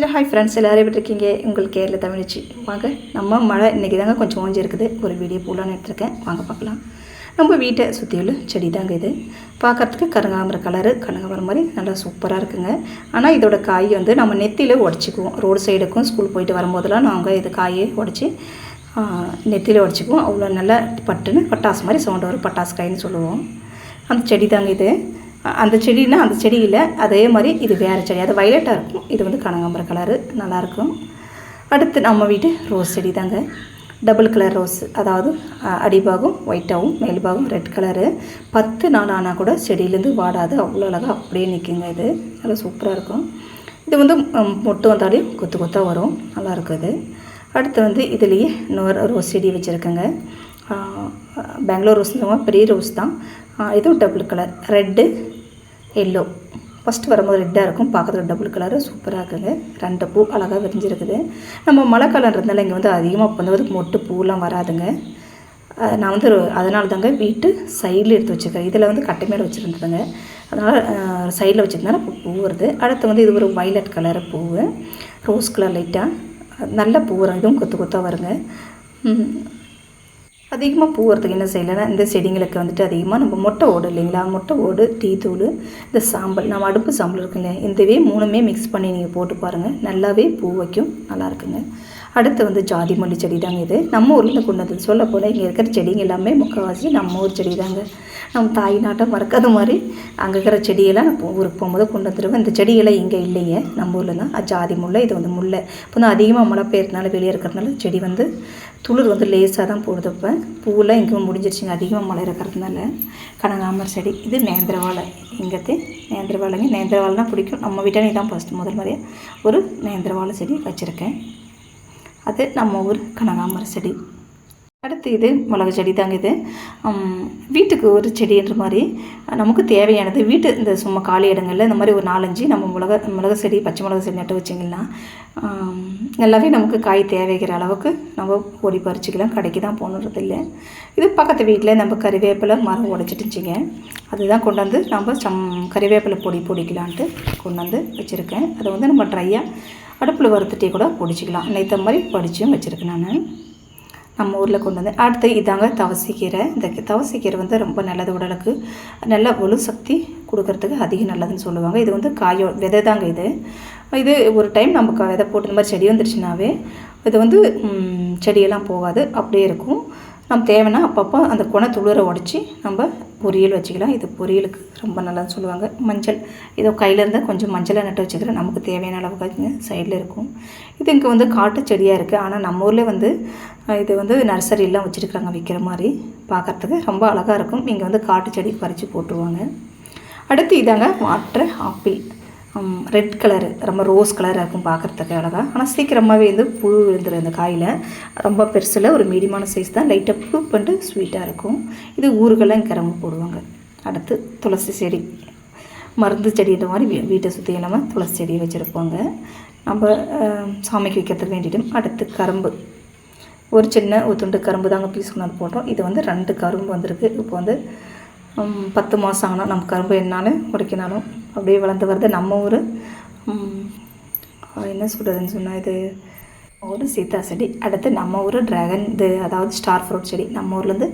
Hello hi friends எல்லோரும் எப்படி இருக்கீங்க? உங்கள் கேரில் தமிழ்ச்சி. வாங்க நம்ம மழை இன்றைக்கி தாங்க கொஞ்சம் ஓஞ்சி இருக்குது ஒரு வீடியோ போடலான்னு எடுத்துருக்கேன். வாங்க பார்க்கலாம். நம்ம வீட்டை சுற்றியுள்ள செடி தாங்க இது. பார்க்கறதுக்கு கருங்காமர கலரு கனகாமரம் மாதிரி நல்லா சூப்பராக இருக்குங்க. ஆனால் இதோட காய் வந்து நம்ம நெத்தியில் உடச்சிக்குவோம். ரோடு சைடுக்கும் ஸ்கூல் போயிட்டு வரும்போதெல்லாம் நாங்கள் இது காயை உடச்சி நெத்தியில் உடச்சிக்குவோம். அவ்வளோ நல்லா பட்டுன்னு பட்டாசு மாதிரி சவுண்ட் வரும். பட்டாசு காயின்னு சொல்லுவோம். அந்த செடி தாங்க இது. அந்த செடினா அந்த செடியில் அதே மாதிரி இது வேறு செடி. அது வயலட்டாக இருக்கும். இது வந்து கனகாம்பரம் கலரு நல்லாயிருக்கும் அடுத்து நம்ம வீட்டு ரோஸ் செடி தாங்க. டபுள் கலர் ரோஸ் அதாவது அ, அடிபாகம் ஒயிட்டாகவும் மேல்பாகம் ரெட் கலரு பத்து நாள் ஆனால் கூட செடியிலேருந்து வாடாது. அவ்வளோ அழகாக அப்படியே நிற்குங்க இது. நல்லா சூப்பராக இருக்கும். இது வந்து மொட்டு வந்தாலே கொத்து கொத்தாக வரும். நல்லாயிருக்கும் இது அடுத்து வந்து இதுலேயே இன்னொரு ரோஸ் செடி வச்சுருக்கேங்க. பெங்களூர் ரோஸ் பெரிய ரோஸ் தான். இதுவும் double colour red yellow first வரும்போது ரெட்டாக இருக்கும். பார்க்குறது டபுள் கலரு சூப்பராக இருக்குங்க ரெண்டு பூ அழகாக விரிஞ்சிருக்குது. நம்ம மழை காலம் இருந்தாலும் இங்கே வந்து அதிகமாக வந்து மொட்டு பூலாம் வராதுங்க. நான் வந்து அதனால தாங்க வீட்டு சைடில் எடுத்து வச்சுருக்கேன் இதில் வந்து கட்டை மேலே வச்சுருந்ததுங்க. அதனால் சைடில் வச்சுருந்தனால பூ பூ வருது. அடுத்து வந்து இது ஒரு வைலட் கலர் பூ. ரோஸ் கலர் லைட்டாக நல்ல பூ வரும். இதுவும் கொத்து கொத்தாக வருங்க. அதிகமாக பூவுறதுக்கு என்ன செய்யலைன்னா இந்த செடிங்களுக்கு வந்துட்டு அதிகமாக நம்ம மொட்டை ஓடு இல்லைங்களா? மொட்டை ஓடு டீ தூள் இந்த சாம்பல் நம்ம அடுப்பு சாம்பல் இருக்குங்க. இந்தவே மூணுமே மிக்ஸ் பண்ணி நீங்கள் போட்டு பாருங்கள் நல்லாவே பூ வைக்கும். நல்லா இருக்குங்க. அடுத்து வந்து ஜாதி மல்லி செடி தாங்க இது. நம்ம ஊரில் கொண்டு வந்து சொல்ல போனால் இங்கே இருக்கிற செடிங்க எல்லாமே முக்கால்வாசி நம்ம ஊர் செடி தாங்க நம்ம தாய் நாட்டம் மறக்காத மாதிரி அங்கே இருக்கிற செடியெல்லாம் நான் ஊருக்கு போகும்போது கொண்டு வந்துடுவேன் இந்த செடியெல்லாம் இங்கே இல்லைங்க நம்ம ஊரில் தான். ஜாதி முல்லை இது வந்து முல்லை. இப்போ வந்து அதிகமாக மழை பெய்யறதுனால வெளியே இருக்கிறதுனால செடி வந்து துளிர் வந்து லேசாக தான் போடுது இப்போ. பூவெல்லாம் எங்கேயும் முடிஞ்சிருச்சுங்க அதிகமாக மழை இருக்கிறதுனால. கனகாமர் செடி இது நேந்திரவாழை. இங்கத்து நேந்திரவாழைங்க. நேந்திரவாழைனா பிடிக்கும். நம்ம வீட்டானே தான் ஃபஸ்ட்டு முதல் முறையாக ஒரு நேந்திரவாழை செடி வச்சுருக்கேன். அது நம்ம ஊர் கனகாமர செடி. அடுத்து இது மிளகு செடி தாங்க இது. வீட்டுக்கு ஒரு செடின்ற மாதிரி நமக்கு தேவையானது வீட்டு இந்த சும்மா காலி இடங்களில் இந்த மாதிரி ஒரு நாலஞ்சு நம்ம மிளக மிளகு செடி பச்சை மிளகு செடி நட்டு வச்சிங்கன்னா எல்லாமே நல்லாவே நமக்கு காய் தேவைக்கிற அளவுக்கு நம்ம ஓடி பறிச்சிக்கலாம். கடைக்கு தான் போகணுன்றது இல்லை இது பக்கத்து வீட்டில் நம்ம கறிவேப்பிலை மரம் உடைச்சிட்டுச்சிங்க அதுதான் கொண்டு வந்து நம்ம சம் கறிவேப்பிலை பொடி பொடிக்கலான்ட்டு கொண்டு வந்து வச்சுருக்கேன். அதை வந்து நம்ம ட்ரையாக அடுப்பில் வறுத்துட்டே கூட பிடிச்சிக்கலாம் நேற்ற மாதிரி படிச்சும் வச்சுருக்கேன் நான். நம்ம ஊரில் கொண்டு வந்து அடுத்து இதாங்க தவசிக்கீரை இந்த தவசிக்கீரை வந்து ரொம்ப நல்லது உடலுக்கு. நல்ல ஒழு சக்தி கொடுக்கறதுக்கு அதிகம் நல்லதுன்னு சொல்லுவாங்க. இது வந்து காயோ விதை தாங்க இது. இது ஒரு டைம் நம்ம க- விதை போட்டு இந்த மாதிரி செடி வந்துருச்சுனாவே இது வந்து செடியெல்லாம் போகாது. அப்படியே இருக்கும். நம்ம தேவைன்னா அப்பப்போ அந்த குண துளிரை உடச்சி நம்ம பொரியல் வச்சுக்கலாம். இது பொரியலுக்கு ரொம்ப நல்லதுன்னு சொல்லுவாங்க. மஞ்சள் இதோ கையில் இருந்தால் கொஞ்சம் மஞ்சளை நட்டு வச்சுக்கிறேன். நமக்கு தேவையான அளவுக்கு சைடில் இருக்கும். இது இங்கே வந்து காட்டு செடியாக இருக்குது ஆனால் நம்ம ஊரில் வந்து இது வந்து நர்சரியெல்லாம் வச்சுருக்காங்க விற்கிற மாதிரி பார்க்குறதுக்கு ரொம்ப அழகாக இருக்கும். இங்கே வந்து காட்டு செடி பறித்து போட்டுருவாங்க. அடுத்து இதாங்க வாட்டர் ஆப்பிள். ரெட் கலரு ரொம்ப ரோஸ் கலராக இருக்கும் பார்க்குறதுக்கு அழகாக ஆனால் சீக்கிரமாகவே வந்து புழு விழுந்துடும் இந்த காயில். ரொம்ப பெருசில் ஒரு மீடியமான சைஸ் தான். லைட்டாக புழு பண்ணிட்டு ஸ்வீட்டாக இருக்கும். இது ஊருக்கெல்லாம் கிளம்பு போடுவாங்க. அடுத்து துளசி செடி. மருந்து செடின்ற மாதிரி வீ- வீட்டை சுற்றி இல்லாமல் துளசி செடியை வச்சுருப்பாங்க. நம்ம சாமிக்கு வைக்கிறதுக்கு வேண்டிட்டும் அடுத்து கரும்பு. ஒரு சின்ன ஒரு துண்டு கரும்பு தாங்க பீஸ் கொண்டாந்து போட்டோம். இது வந்து ரெண்டு கரும்பு வந்திருக்கு. இப்போ வந்து பத்து மாதம் ஆனால் நம்ம கரும்பு என்னாலும் உடைக்கினாலும் அப்படியே வளர்ந்து வருது நம்ம ஊர். என்ன சொல்கிறதுன்னு சொன்னால் இது ஒரு சீதா செடி அடுத்து நம்ம ஊர் ட்ராகன் இது அதாவது ஸ்டார் ஃப்ரூட் செடி. நம்ம ஊர்லேருந்து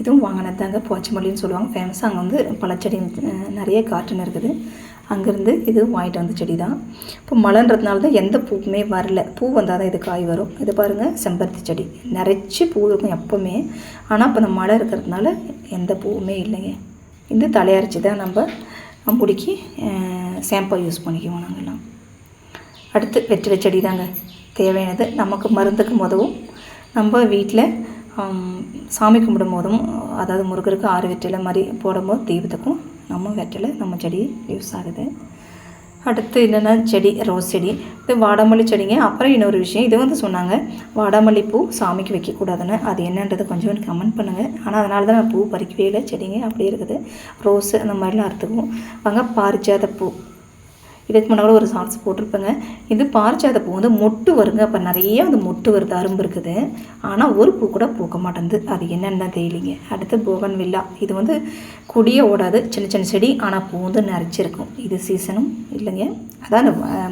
இதுவும் வாங்கினது தாங்க போச்சமல்லின்னு சொல்லுவாங்க. ஃபேமஸாக அங்கே வந்து பழச்செடி நிறைய கார்டன் இருக்குது. அங்கேருந்து இது வாங்கிட்டு வந்த செடி தான் இப்போ மழைன்றதுனால தான் எந்த பூவுமே வரல. பூ வந்தால் தான் இது காய் வரும். இது பாருங்கள் செம்பருத்தி செடி. நிறைச்சி பூ இருக்கும் எப்போவுமே. ஆனால் இப்போ இந்த மழை இருக்கிறதுனால எந்த பூவுமே இல்லைங்க. இந்த தலையரைச்சி தான் நம்ம முடிக்கு ஷாம்பா யூஸ் பண்ணிக்குவோம் நாங்கள்லாம் அடுத்து வெற்றிலை செடி தாங்க. தேவையானது நமக்கு மருந்துக்கு உதவும் நம்ம வீட்டில் சாமி கும்பிடும் போதும் அதாவது முருகருக்கு ஆறு வெற்றிலை மாதிரி போடும்போது தீபத்துக்கும் நம்ம வெற்றிலை நம்ம செடி யூஸ் ஆகுது. அடுத்து என்னென்னா செடி ரோஸ் செடி. இது வாடாமல்லி செடிங்க. அப்புறம் இன்னொரு விஷயம் இது வந்து சொன்னாங்க வாடாமல்லி பூ சாமிக்கு வைக்கக்கூடாதுன்னு. அது என்னன்றது கொஞ்சம் கமெண்ட் பண்ணுங்கள் ஆனால் அதனால தான் நான் பூ பறிக்கவே இல்லை. செடிங்க அப்படியே இருக்குது. ரோஸு அந்த மாதிரிலாம் அறுத்துக்குவோம். வாங்க பாரிஜாத பூ. இதுக்கு முன்னாடி ஒரு ஷார்ட்ஸ் போட்டிருப்பேங்க. இது பார்ச்சாத பூ வந்து மொட்டு வருங்க. அப்போ நிறைய அந்த மொட்டு வருது அரும்பு இருக்குது. ஆனால் ஒரு பூ கூட பூக்க மாட்டேங்குது. அது என்னென்னு தான் தெரியலிங்க. அடுத்து போகன் வில்லா. இது வந்து கொடியே ஓடாது சின்ன சின்ன செடி ஆனால் பூ வந்து நிறைச்சிருக்கும் இது சீசனும் இல்லைங்க. அதான் அஹ்,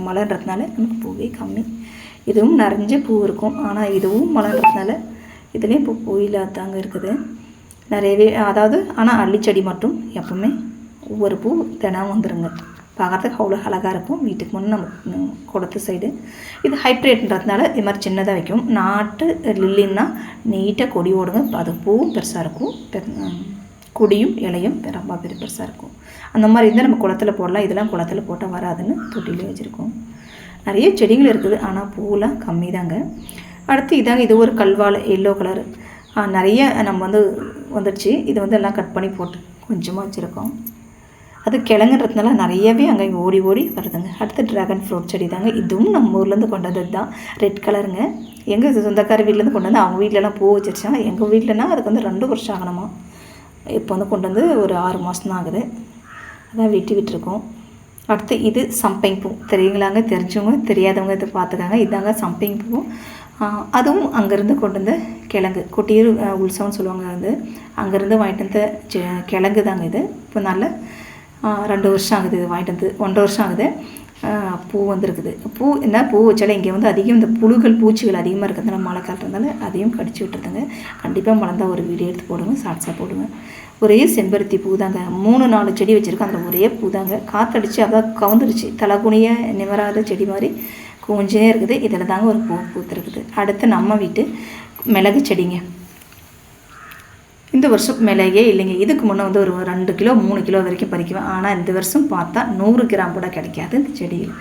நமக்கு பூவே கம்மி. இதுவும் நிறைஞ்ச பூ இருக்கும். ஆனால் இதுவும் மலர்றதுனால இதுலேயும் இப்போ பூ இல்லாதாங்க இருக்குது. நிறையவே அதாவது ஆனால் அள்ளிச்செடி மட்டும் எப்பவுமே ஒவ்வொரு பூ தினம் வந்துருங்க. பார்க்குறதுக்கு அவ்வளோ அழகாக இருக்கும். வீட்டுக்கு முன்னே நம்ம குளத்து சைடு இது ஹைப்ரேட்ன்றதுனால இது மாதிரி சின்னதாக வைக்கும். நாட்டு லில்லின்னா நீட்டாக கொடி ஓடுங்க. அது பூவும் பெருசாக இருக்கும். பெ- கொடியும் இலையும் ரொம்ப பெரிய பெருசாக இருக்கும். அந்த மாதிரி இருந்தால் நம்ம குளத்துல போடலாம். இதெல்லாம் குளத்துல போட்டால் வராதுன்னு தொட்டிலே வச்சுருக்கோம். நிறைய செடிகள் இருக்குது. ஆனால் பூவெலாம் கம்மி தாங்க அடுத்து இதாங்க. இது ஒரு கல்வாழை எல்லோ கலர் நிறைய நம்ம வந்து வந்துடுச்சு. இது வந்து எல்லாம் கட் பண்ணி போட்டு கொஞ்சமாக வச்சுருக்கோம். அது கிழங்குன்றதுனால நிறையவே அங்கே ஓடி ஓடி வருதுங்க. அடுத்து ட்ராகன் ஃப்ரூட் செடி தாங்க. இதுவும் நம்ம ஊர்லேருந்து கொண்டு வந்தது தான். ரெட் கலருங்க எங்கள் சொந்தக்கார வீட்டிலேருந்து கொண்டு வந்து அவங்க வீட்டிலலாம் பூ வச்சிருச்சாங்க எங்கள் வீட்டிலனா அதுக்கு வந்து ரெண்டு வருஷம் ஆகணுமா. இப்போ வந்து கொண்டு வந்து ஒரு ஆறு மாதம் தான் ஆகுது. அதான் வெட்டி விட்டுருக்கோம். அடுத்து இது சம்பைங் பூ. தெரியுங்களாங்க? தெரிஞ்சவங்க தெரியாதவங்க இதை பார்த்துக்காங்க. இதாங்க சம்பைங் பூ. அதுவும் அங்கேருந்து கொண்டு வந்த கிழங்கு. கொட்டியூர் உற்சவம்னு உல்சவம்னு சொல்லுவாங்க அது. அங்கேருந்து வாங்கிட்டு வந்த செ- கிழங்கு தாங்க இது. இப்போ நல்ல ரெண்டு வருஷம் ஆகுது இது வாங்கிட்டு வந்து. ஒன்றரை வருஷம் ஆகுது. பூ வந்திருக்குது. பூ என்ன பூ வச்சாலும் இங்கே வந்து அதிகம் இந்த புழுகள் பூச்சிகள் அதிகமாக இருக்கிறதுனால மழை காட்டுறதுனால அதையும் கடிச்சு விட்டுருதுங்க. கண்டிப்பாக மலர்ந்தா ஒரு வீடியோ எடுத்து போடுங்க ஷார்ட்ஸாக போடுங்க. ஒரே செம்பருத்தி பூ தாங்க. மூணு நாலு செடி வச்சுருக்கோம். அதில் ஒரே பூ தாங்க. காற்றடிச்சு அதான் கவுந்துருச்சு. தலைகுனிய நிமராத செடி மாதிரி கொஞ்சே இருக்குது. இதில் தாங்க ஒரு பூ பூத்துருக்குது. அடுத்து நம்ம வீட்டு மிளகு செடிங்க. இந்த வருஷம் மேலேயே இல்லைங்க. இதுக்கு முன்னே வந்து ஒரு ரெண்டு கிலோ மூணு கிலோ வரைக்கும் பறிக்குவேன். ஆனால் இந்த வருஷம் பார்த்தா நூறு கிராம் கூட கிடைக்காது இந்த செடியில்.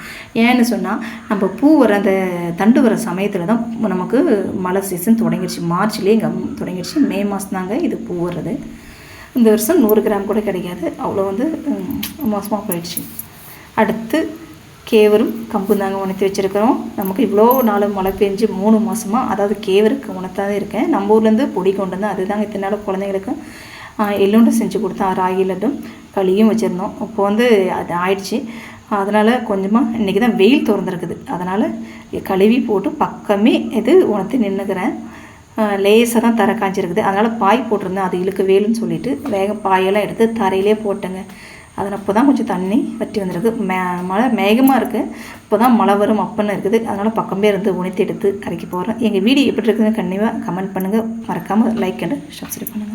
ஏன்னு சொன்னால் நம்ம பூ வர அந்த தண்டு வர சமயத்தில் தான் நமக்கு மழை சீசன் தொடங்கிடுச்சு மார்ச்லேயே இங்கே தொடங்கிடுச்சு மே மாதம் தாங்க இது பூ வர்றது. இந்த வருஷம் நூறு கிராம் கூட கிடைக்காது. அவ்வளோ வந்து மோசமாக போயிடுச்சு. அடுத்து கேவரும் கம்பு தாங்க உணர்த்தி வச்சுருக்கிறோம். நமக்கு இவ்வளோ நாள் மழை பெஞ்சு மூணு மாதமாக அதாவது கேவருக்கு உணர்த்தாதான் இருக்கேன். நம்ம ஊர்லேருந்து பொடி கொண்டு வந்தேன் அதுதாங்க இத்தனை நாள் குழந்தைங்களுக்கு எள்ளுண்டு செஞ்சு கொடுத்தேன் ராகி லட்டும் களியும் வச்சுருந்தோம். இப்போ வந்து அது ஆயிடுச்சு. அதனால் கொஞ்சமாக இன்றைக்கி தான் வெயில் திறந்துருக்குது. அதனால் கழுவி போட்டு பக்கமே இது உணர்த்தி நின்றுக்கிறேன் லேசாக தான் தர காய்ச்சிருக்குது அதனால் பாய் போட்டிருந்தேன். அது இழுக்க வேலுன்னு சொல்லிட்டு வேக பாயெல்லாம் எடுத்து தரையிலே போட்டேங்க. அதில் இப்போ தான் கொஞ்சம் தண்ணி வற்றி வந்திருக்கு. மே மழை மேகமாக இருக்குது இப்போ தான் மழை வரும் அப்பன்னு இருக்குது. அதனால் பக்கமே இருந்து உணர்த்தி எடுத்து அரைக்க போகிறேன் எங்கள் வீடியோ எப்படி இருக்குதுன்னு கண்டிப்பாக கமெண்ட் பண்ணுங்கள் மறக்காமல் லைக் அண்ட் சப்ஸ்கிரைப் பண்ணுங்கள்